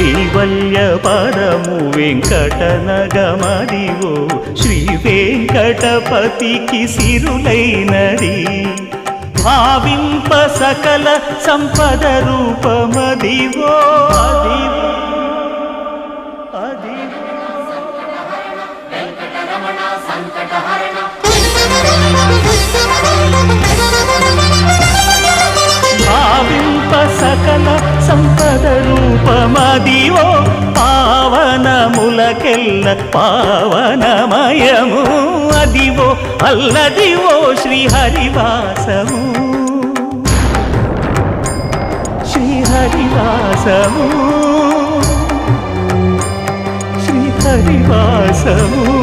కైవల్య పదము వెంకటనగమదివో శ్రీ వెంకటపతికి సిరులైనది. భావింప సకల సంపద రూపమదివో. అదివో. అదివో భావింప సకల సంపద రూపమదివో పావనములకెల్ల పావనమయము. అదివో అల్లదివో శ్రీహరివాసము. శ్రీహరివాసము. శ్రీహరివాసము.